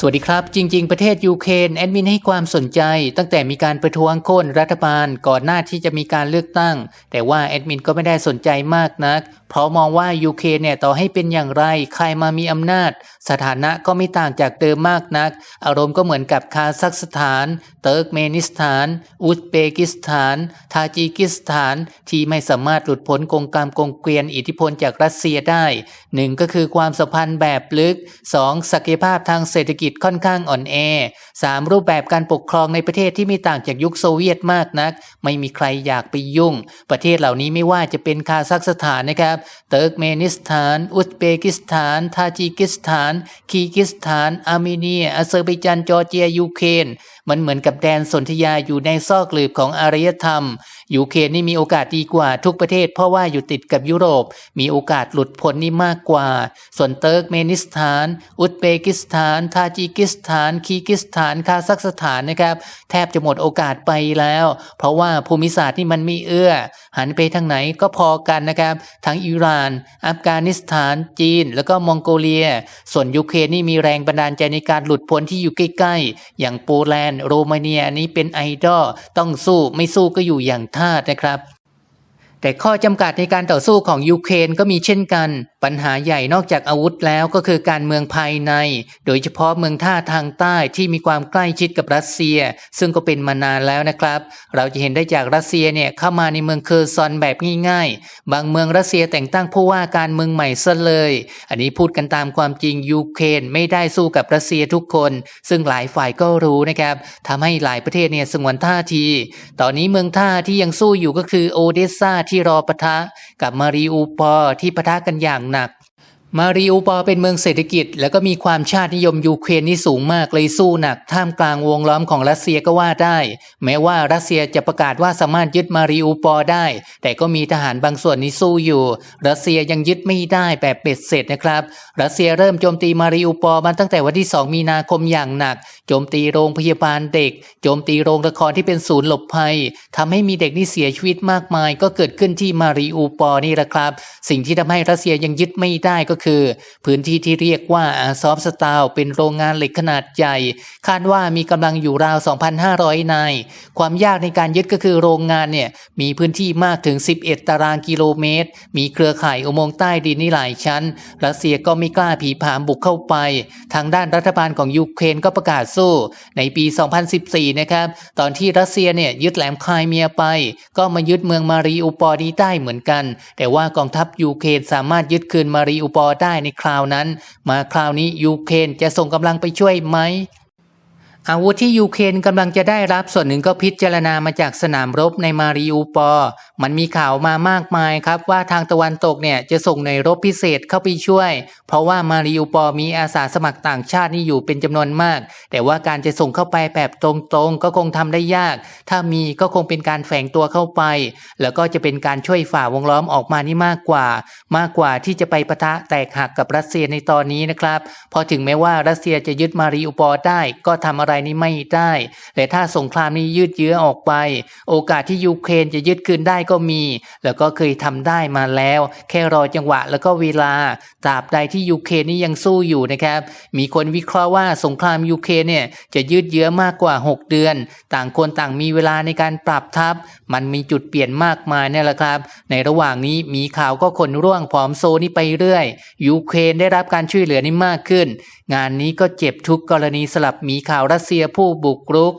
สวัสดีครับ จริง ๆ ประเทศยูเครนแอดมินให้ความสนใจ ตั้งแต่มีการประท้วงโค่นรัฐบาลก่อนหน้าที่จะมีการเลือกตั้ง แต่ว่าแอดมินก็ไม่ได้สนใจมากนัก เพราะมองว่ายูเครนเนี่ยต่อให้เป็นอย่างไร ใครมามีอำนาจ สถานะก็ไม่ต่างจากเดิมมากนัก อารมณ์ก็เหมือนกับคาซัคสถาน เติร์กเมนิสถาน อุซเบกิสถาน ทาจิกิสถาน ที่ไม่สามารถหลุดพ้นกงกรรมกงเกวียนอิทธิพลจากรัสเซียได้หนึ่งก็คือความสัมพันธ์แบบลึก 2. ศักยภาพทางเศรษฐกิจค่อนข้างอ่อนแอ 3. รูปแบบการปกครองในประเทศที่ไม่ต่างจากยุคโซเวียตมากนัก ไม่มีใครอยากไปยุ่ง ประเทศเหล่านี้ไม่ว่าจะเป็นคาซัคสถานนะครับเติร์กเมนิสถาน อุซเบกิสถาน ทาจิกิสถาน คีกิสถาน อาร์เมเนียอาเซอร์ไบจานจอร์เจียยูเครนมันเหมือนกับแดนสนธยาอยู่ในซอกหลืบของอารยธรรม ยูเครนนี่มีโอกาสดีกว่าทุกประเทศเพราะว่าอยู่ติดกับยุโรป มีโอกาสหลุดพ้นนี่มากกว่า ส่วนเติร์กเมนิสถาน อุซเบกิสถาน ทาจิกิสถาน คีกิสถาน คาซัคสถานนะครับ แทบจะหมดโอกาสไปแล้ว เพราะว่าภูมิศาสตร์นี่มันไม่เอื้อ หันไปทางไหนก็พอกันนะครับ ทั้งอิหร่าน อัฟกานิสถาน จีน แล้วก็มองโกเลีย ส่วนยูเครนนี่มีแรงบันดาลใจในการหลุดพ้นที่อยู่ใกล้ๆ อย่างโปแลนด์ โรมาเนียอันนี้เป็นไอดอล ต้องสู้ ไม่สู้ก็อยู่อย่างทาสนะครับ แต่ข้อจำกัดในการต่อสู้ของยูเครนก็มีเช่นกัน ปัญหาใหญ่นอกจากอาวุธแล้วก็คือการเมืองภายใน โดยเฉพาะเมืองท่าทางใต้ที่มีความใกล้ชิดกับรัสเซีย ซึ่งก็เป็นมานานแล้วนะครับ เราจะเห็นได้จากรัสเซียเนี่ยเข้ามาในเมืองเคอร์ซอนแบบง่ายๆ บางเมืองรัสเซียแต่งตั้งผู้ว่าการเมืองใหม่ซะเลย อันนี้พูดกันตามความจริงยูเครนไม่ได้สู้กับรัสเซียทุกคน ซึ่งหลายฝ่ายก็รู้นะครับทำให้หลายประเทศเนี่ยสงวนท่าที ตอนนี้เมืองท่าที่ยังสู้อยู่ก็คือโอเดสซาที่รอปะทะกับมาริอูปอที่ปะทะกันอย่างหนัก มาริอูปอเป็นเมืองเศรษฐกิจ แล้วก็มีความชาตินิยมยูเครนที่สูงมากเลยสู้หนัก ท่ามกลางวงล้อมของรัสเซียก็ว่าได้ แม้ว่ารัสเซียจะประกาศว่าสามารถยึดมาริอูปอได้ แต่ก็มีทหารบางส่วนที่สู้อยู่ รัสเซียยังยึดไม่ได้แบบเป็ดเสร็จนะครับ รัสเซียเริ่มโจมตีมาริอูปอมาตั้งแต่วันที่ 2 มีนาคมอย่างหนัก โจมตีโรงพยาบาลเด็ก โจมตีโรงละครที่เป็นศูนย์หลบภัยทำให้มีเด็กที่เสียชีวิตมากมาย ก็เกิดขึ้นที่มาริอูปอนี่แหละครับ สิ่งที่ทำให้รัสเซียยังยึดไม่ได้ก็คือพื้นที่ที่เรียกว่าอาซอฟสตาลเป็นโรงงานเหล็กขนาดใหญ่ คาดว่ามีกำลังอยู่ราว 2,500 นาย ความยากในการยึดก็คือโรงงานเนี่ยมีพื้นที่มากถึง 11 ตารางกิโลเมตร มีเครือข่ายอุโมงค์ใต้ดินนี่หลายชั้น รัสเซียก็ไม่กล้าผีผามบุกเข้าไป ทางด้านรัฐบาลของยูเครนก็ประกาศสู้ ในปี 2014 นะครับ ตอนที่รัสเซียเนี่ยยึดแหลมคายเมียไป ก็มายึดเมืองมาริอูปอลนี้ได้เหมือนกัน แต่ว่ากองทัพยูเครนสามารถยึดคืนมาริอูปอได้ในคราวนั้น มาคราวนี้ยูเครนจะส่งกำลังไปช่วยไหม อาวุธที่ยูเครนกำลังจะได้รับส่วนหนึ่งก็พิจารณามาจากสนามรบในมาริอูปอ มันมีข่าวมามากมายครับว่าทางตะวันตกเนี่ยจะส่งหน่วยรบพิเศษเข้าไปช่วย เพราะว่ามาริอูปอมีอาสาสมัครต่างชาตินี่อยู่เป็นจำนวนมาก แต่ว่าการจะส่งเข้าไปแบบตรงๆ ก็คงทำได้ยาก ถ้ามีก็คงเป็นการแฝงตัวเข้าไป แล้วก็จะเป็นการช่วยฝ่าวงล้อมออกมานี่มากกว่า มากกว่าที่จะไปปะทะแตกหักกับรัสเซียในตอนนี้นะครับพอถึงแม้ว่ารัสเซียจะยึดมาริอูปอได้ก็ทำอะไรนี่ไม่ได้ แต่ถ้าสงครามนี้ยืดเยื้อออกไป โอกาสที่ยูเครนจะยึดคืนได้ก็มี แล้วก็เคยทำได้มาแล้ว แค่รอจังหวะแล้วก็เวลาตราบใดที่ยูเครนนี่ยังสู้อยู่นะครับ มีคนวิเคราะห์ว่าสงครามยูเครนเนี่ยจะยืดเยื้อมากกว่า 6 เดือน ต่างคนต่างมีเวลาในการปรับทัพมันมีจุดเปลี่ยนมากมายเนี่ยแหละครับ ในระหว่างนี้มีข่าวก็คนร่วงผอมโซนี่ไปเรื่อยยูเครนได้รับการช่วยเหลือนี่มากขึ้น งานนี้ก็เจ็บทุกกรณีสลับมีข่าวรัสเซียผู้บุกรุก